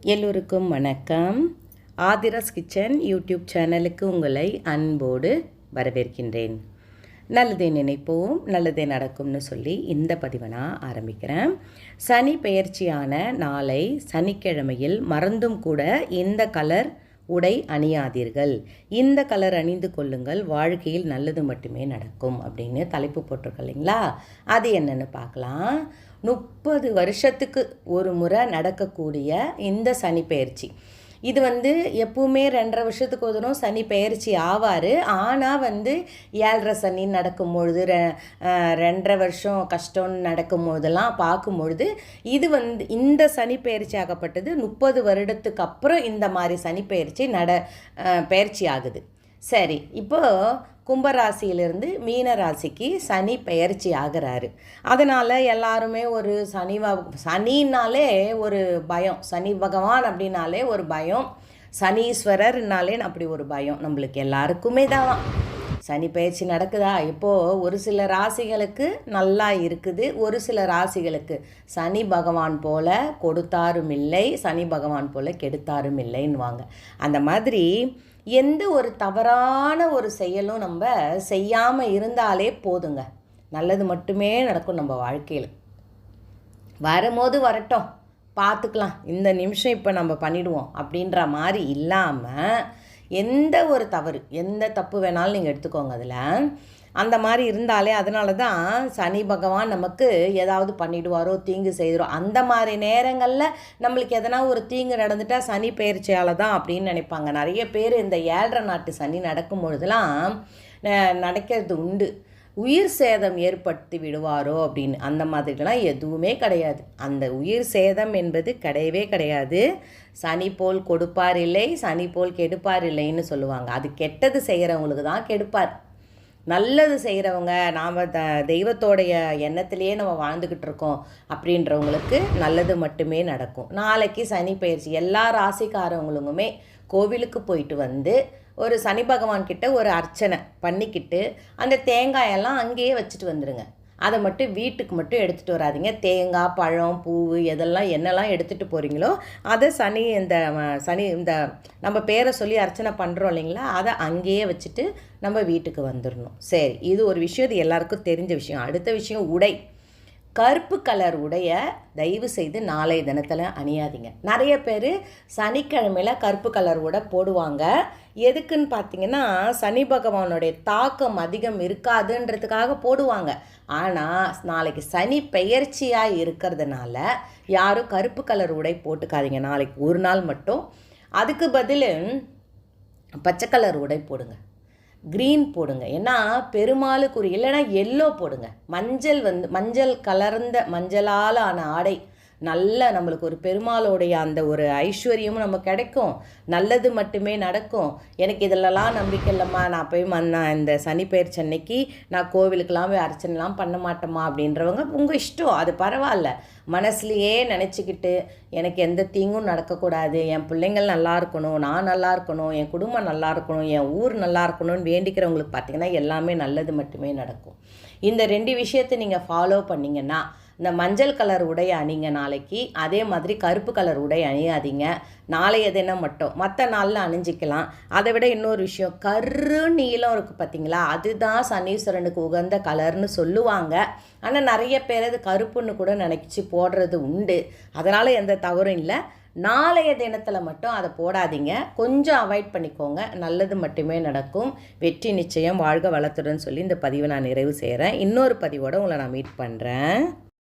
எல்லோருக்கும் வணக்கம். Aadhira's kitchen YouTube சேனலுக்கு உங்களை அன்போடு வரவேற்கின்றேன். நல்லதே நினைப்போம் நல்லதே நடக்கும்னு சொல்லி இந்த பதிவை நான் ஆரம்பிக்கிறேன். சனி பெயர்ச்சியான நாளை சனிக்கிழமையில் மறந்தும் கூட இந்த கலர் உடை அணியாதீர்கள். இந்த கலர் அணிந்து கொள்ளுங்கள். வாழ்க்கையில் நல்லது மட்டுமே நடக்கும் அப்படின்னு தலைப்பு போட்டிருக்க இல்லைங்களா? அது என்னென்னு பார்க்கலாம். முப்பது வருஷத்துக்கு ஒரு முறை நடக்கக்கூடிய இந்த சனி பயிற்சி இது வந்து எப்பவுமே ரெண்டரை வருஷத்துக்கு ஒரு சனி பெயர்ச்சி ஆவார். ஆனால் வந்து ஏழரை சனி நடக்கும் பொழுது ரெ ரெண்டரை வருஷம் கஷ்டம்னு நடக்கும் போதெல்லாம் பார்க்கும் பொழுது இது வந்து இந்த சனி பெயர்ச்சி ஆகப்பட்டது முப்பது வருடத்துக்கு அப்புறம் இந்த மாதிரி சனி பெயர்ச்சி நட பெயர்ச்சி ஆகுது. சரி இப்போது கும்பராசியிலிருந்து மீன ராசிக்கு சனி பெயர்ச்சி ஆகிறாரு. அதனால் எல்லாருமே ஒரு சனி சனின்னாலே ஒரு பயம். சனி பகவான் அப்படின்னாலே ஒரு பயம். சனீஸ்வரர்னாலே அப்படி ஒரு பயம். நம்மளுக்கு எல்லாருக்குமே தான். சனி பயிற்சி நடக்குதா? இப்போது ஒரு சில ராசிகளுக்கு நல்லா இருக்குது. ஒரு சில ராசிகளுக்கு சனி பகவான் போல கொடுத்தாரும் இல்லை. சனி பகவான் போல கெடுத்தாரும் இல்லைன்னுவாங்க. அந்த மாதிரி எந்த ஒரு தவறான ஒரு செயலும் நம்ம செய்யாமல் இருந்தாலே போதுங்க. நல்லது மட்டுமே நடக்கும் நம்ம வாழ்க்கையில். வரும்போது வரட்டும். பார்த்துக்கலாம் இந்த நிமிஷம் இப்போ நம்ம பண்ணிடுவோம் அப்படின்ற மாதிரி இல்லாமல் எந்த ஒரு தவறு எந்த தப்பு வேணாலும் நீங்கள் எடுத்துக்கோங்க அதில். அந்த மாதிரி இருந்தாலே அதனால தான் சனி பகவான் நமக்கு ஏதாவது பண்ணிடுவாரோ தீங்கு செய்திடும் அந்த மாதிரி நேரங்களில் நம்மளுக்கு எதனா ஒரு தீங்கு நடந்துட்டால் சனி பயிற்சியால் தான் அப்படின்னு நினைப்பாங்க. நிறைய பேர் இந்த ஏழரை நாட்டு சனி நடக்கும் பொழுதுலாம் நடக்கிறது உண்டு. உயிர் சேதம் ஏற்படுத்தி விடுவாரோ அப்படின்னு. அந்த மாதிரிலாம் எதுவுமே கிடையாது. அந்த உயிர் சேதம் என்பது கிடையவே கிடையாது. சனி போல் கொடுப்பார் இல்லை சனி போல் கெடுப்பார் இல்லைன்னு சொல்லுவாங்க. அது கெட்டது செய்கிறவங்களுக்கு தான் கெடுப்பார். நல்லது செய்கிறவங்க நாம் த தெய்வத்தோடைய எண்ணத்திலேயே நம்ம வாழ்ந்துக்கிட்டு இருக்கோம் அப்படின்றவங்களுக்கு நல்லது மட்டுமே நடக்கும். நாளைக்கு சனி பயிற்சி எல்லா ராசிக்காரவங்களுமே கோவிலுக்கு போயிட்டு வந்து ஒரு சனி பகவான்கிட்ட ஒரு அர்ச்சனை பண்ணிக்கிட்டு அந்த தேங்காயெல்லாம் அங்கேயே வச்சுட்டு வந்துடுங்க அதை மட்டும் வீட்டுக்கு மட்டும் எடுத்துகிட்டு வராதிங்க. தேங்காய் பழம் பூ எதெல்லாம் என்னெல்லாம் எடுத்துகிட்டு போகிறீங்களோ அதை சனி இந்த சனி இந்த நம்ம பேரை சொல்லி அர்ச்சனை பண்ணுறோம் இல்லைங்களா? அதை அங்கேயே வச்சுட்டு நம்ம வீட்டுக்கு வந்துடணும் சரி இது ஒரு விஷயம் இது எல்லாருக்கும் தெரிஞ்ச விஷயம். அடுத்த விஷயம் உடை. கருப்பு கலர் உடைய தயவு செய்து நாளைய தினத்தில் அணியாதீங்க. நிறைய பேர் சனிக்கிழமையில் கருப்பு கலர் உடை போடுவாங்க. எதுக்குன்னு பார்த்தீங்கன்னா சனி பகவானுடைய தாக்கம் அதிகம் இருக்காதுன்றதுக்காக போடுவாங்க. ஆனால் நாளைக்கு சனி பெயர்ச்சியாக இருக்கிறதுனால யாரும் கருப்பு கலர் உடை போட்டுக்காதீங்க. நாளைக்கு ஒரு நாள் மட்டும். அதுக்கு பதில் பச்சை கலர் உடை போடுங்க. க்ரீன் போடுங்க. ஏன்னா பெருமாளுக்குரிய இல்லைன்னா எல்லோ போடுங்க. மஞ்சள் வந்து மஞ்சள் கலர்ந்த மஞ்சளால் ஆன ஆடை. நல்ல நம்மளுக்கு ஒரு பெருமாளோடைய அந்த ஒரு ஐஸ்வர்யமும் நம்ம கிடைக்கும். நல்லது மட்டுமே நடக்கும். எனக்கு இதிலலாம் நம்பிக்கை இல்லைம்மா. நான் போய் நான் இந்த சனி பெயர் சென்னைக்கு நான் கோவிலுக்கெல்லாம் போய் அர்ச்சனைலாம் பண்ண மாட்டேம்மா அப்படின்றவங்க உங்கள் இஷ்டம். அது பரவாயில்ல. மனசுலையே நினச்சிக்கிட்டு எனக்கு எந்த தீங்கும் நடக்கக்கூடாது. என் பிள்ளைங்கள் நல்லா இருக்கணும் நான் நல்லா இருக்கணும் என் குடும்பம் நல்லா இருக்கணும் என் ஊர் நல்லா இருக்கணும்னு வேண்டிக்கிறவங்களுக்கு பார்த்திங்கன்னா எல்லாமே நல்லது மட்டுமே நடக்கும். இந்த ரெண்டு விஷயத்தை நீங்கள் ஃபாலோ பண்ணிங்கன்னா இந்த மஞ்சள் கலர் உடை அணிங்க நாளைக்கு அதே மாதிரி கருப்பு கலர் உடை அணியாதீங்க. நாளைய தினம் மட்டும்? மற்ற நாளில் அணிஞ்சிக்கலாம். அதை விட இன்னொரு விஷயம் கரு நீளம் இருக்குது பார்த்தீங்களா? அதுதான் சனீஸ்வரனுக்கு உகந்த கலர்னு சொல்லுவாங்க. ஆனால் நிறைய பேர் அது கருப்புன்னு கூட நினைச்சி போடுறது உண்டு. அதனால் எந்த எந்த தவறும் இல்லை. நாளைய தினத்தில் மட்டும் அதை போடாதீங்க. கொஞ்சம் அவாய்ட் பண்ணிக்கோங்க. நல்லது மட்டுமே நடக்கும். வெற்றி நிச்சயம் வாழ்க வளத்துடன் சொல்லி இந்த பதிவை நான் நிறைவு செய்கிறேன் இன்னொரு பதிவோடு உங்களை நான் மீட் பண்ணுறேன்